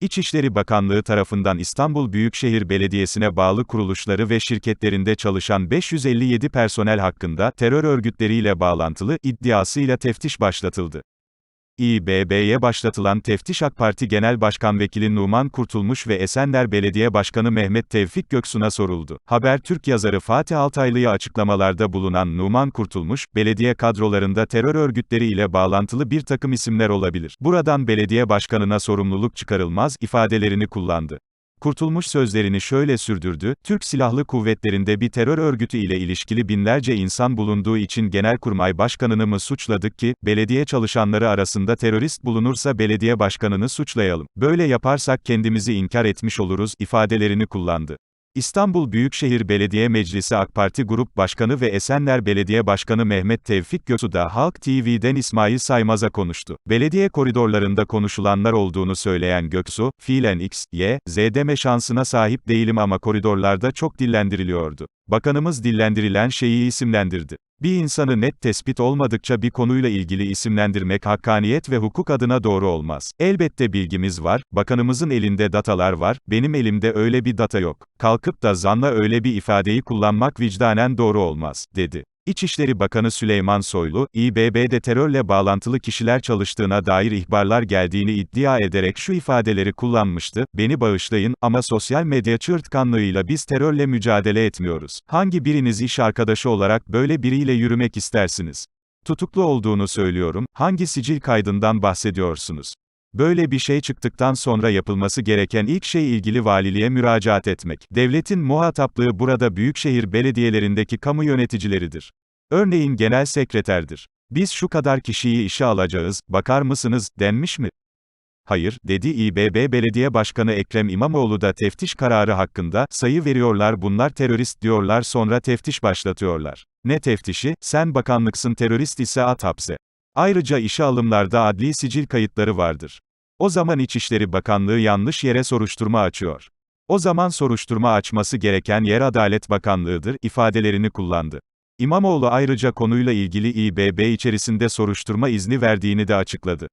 İçişleri Bakanlığı tarafından İstanbul Büyükşehir Belediyesi'ne bağlı kuruluşları ve şirketlerinde çalışan 557 personel hakkında terör örgütleriyle bağlantılı iddiasıyla teftiş başlatıldı. İBB'ye başlatılan teftiş AK Parti Genel Başkan Vekili Numan Kurtulmuş ve Esenler Belediye Başkanı Mehmet Tevfik Göksu'na soruldu. Habertürk yazarı Fatih Altaylı'ya açıklamalarda bulunan Numan Kurtulmuş, belediye kadrolarında terör örgütleri ile bağlantılı bir takım isimler olabilir. Buradan belediye başkanına sorumluluk çıkarılmaz ifadelerini kullandı. Kurtulmuş sözlerini şöyle sürdürdü, Türk Silahlı Kuvvetleri'nde bir terör örgütü ile ilişkili binlerce insan bulunduğu için Genelkurmay Başkanını mı suçladık ki, belediye çalışanları arasında terörist bulunursa belediye başkanını suçlayalım. Böyle yaparsak kendimizi inkar etmiş oluruz, ifadelerini kullandı. İstanbul Büyükşehir Belediye Meclisi AK Parti Grup Başkanı ve Esenler Belediye Başkanı Mehmet Tevfik Göksu da Halk TV'den İsmail Saymaz'a konuştu. Belediye koridorlarında konuşulanlar olduğunu söyleyen Göksu, fiilen X, Y, Z deme şansına sahip değilim ama koridorlarda çok dillendiriliyordu. Bakanımız dillendirilen şeyi isimlendirdi. Bir insanı net tespit olmadıkça bir konuyla ilgili isimlendirmek hakkaniyet ve hukuk adına doğru olmaz. Elbette bilgimiz var, bakanımızın elinde datalar var, benim elimde öyle bir data yok. Kalkıp da zanla öyle bir ifadeyi kullanmak vicdanen doğru olmaz, dedi. İçişleri Bakanı Süleyman Soylu, İBB'de terörle bağlantılı kişiler çalıştığına dair ihbarlar geldiğini iddia ederek şu ifadeleri kullanmıştı, beni bağışlayın, ama sosyal medya çığırtkanlığıyla biz terörle mücadele etmiyoruz. Hangi biriniz iş arkadaşı olarak böyle biriyle yürümek istersiniz? Tutuklu olduğunu söylüyorum, hangi sicil kaydından bahsediyorsunuz? Böyle bir şey çıktıktan sonra yapılması gereken ilk şey ilgili valiliğe müracaat etmek. Devletin muhataplığı burada büyükşehir belediyelerindeki kamu yöneticileridir. Örneğin genel sekreterdir. Biz şu kadar kişiyi işe alacağız, bakar mısınız, denmiş mi? Hayır, dedi İBB Belediye Başkanı Ekrem İmamoğlu da teftiş kararı hakkında, sayı veriyorlar bunlar terörist diyorlar sonra teftiş başlatıyorlar. Ne teftişi, sen bakanlıksın terörist ise at hapse. Ayrıca işe alımlarda adli sicil kayıtları vardır. O zaman İçişleri Bakanlığı yanlış yere soruşturma açıyor. O zaman soruşturma açması gereken yer Adalet Bakanlığı'dır, ifadelerini kullandı. İmamoğlu ayrıca konuyla ilgili İBB içerisinde soruşturma izni verdiğini de açıkladı.